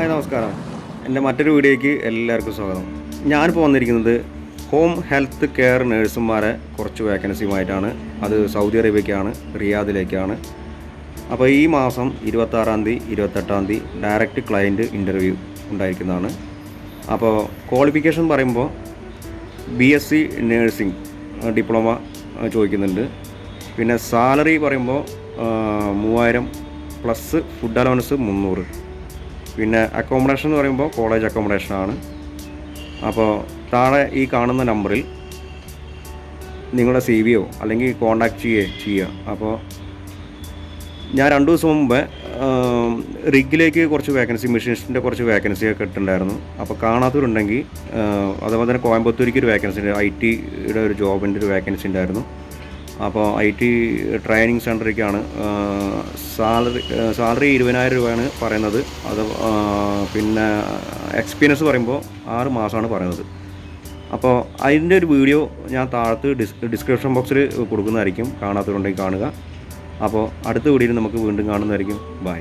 Hi നമസ്കാരം. എന്റെ മറ്റൊരു വീഡിയോയ്ക്ക് എല്ലാവർക്കും സ്വാഗതം. ഞാനിപ്പോൾ വന്നിരിക്കുന്നത് ഹോം ഹെൽത്ത് കെയർ നേഴ്സുമാരെ കുറച്ച് വേക്കൻസിയുമായിട്ടാണ്. അത് സൗദി അറേബ്യക്കാണ് റിയാദിലേക്കാണ്. അപ്പോൾ ഈ മാസം ഇരുപത്താറാം തീയതി ഇരുപത്തെട്ടാം തീയതി ഡയറക്റ്റ് ക്ലയന്റ് ഇന്റർവ്യൂ ഉണ്ടായിരിക്കുന്നതാണ്. അപ്പോൾ ക്വാളിഫിക്കേഷൻ പറയുമ്പോൾ B S C nursing diploma ചോദിക്കുന്നുണ്ട്. പിന്നെ സാലറി പറയുമ്പോൾ മൂവായിരം പ്ലസ് ഫുഡ് അലവൻസ് മുന്നൂറ്. പിന്നെ അക്കോമഡേഷൻ എന്ന് പറയുമ്പോൾ കോളേജ് അക്കോമഡേഷൻ ആണ്. അപ്പോൾ താഴെ ഈ കാണുന്ന നമ്പറിൽ നിങ്ങളുടെ സി വിയോ അല്ലെങ്കിൽ കോണ്ടാക്ട് ചെയ്യേ ചെയ്യുക. അപ്പോൾ ഞാൻ രണ്ട് ദിവസം മുമ്പ് റിഗിലേക്ക് കുറച്ച് വേക്കൻസി മെഷീൻസിന്റെ കുറച്ച് വേക്കൻസി ഒക്കെ ഇട്ടുണ്ടായിരുന്നു അപ്പോൾ കാണാത്തവരുണ്ടെങ്കിൽ അതേപോലെ തന്നെ കോയമ്പത്തൂരിക്ക് ഒരു വേക്കൻസി ഉണ്ട്. ഐ ടിയുടെ ഒരു ജോബിന്റെ ഒരു വേക്കൻസി ഉണ്ടായിരുന്നു. അപ്പോൾ ഐ ടി ട്രെയിനിങ് സെന്ററിലേക്കാണ് സാലറി സാലറി ഇരുപതിനായിരം രൂപയാണ് പറയുന്നത്. അത് പിന്നെ എക്സ്പീരിയൻസ് പറയുമ്പോൾ ആറ് മാസമാണ് പറയുന്നത്. അപ്പോൾ അതിന്റെ ഒരു വീഡിയോ ഞാൻ താഴത്ത് ഡിസ് ഡിസ്ക്രിപ്ഷൻ ബോക്സിൽ കൊടുക്കുന്നതായിരിക്കും കാണാത്തവരുണ്ടെങ്കിൽ കാണുക. അപ്പോൾ അടുത്ത വീഡിയോയിൽ നമുക്ക് വീണ്ടും കാണുന്നതായിരിക്കും. ബൈ.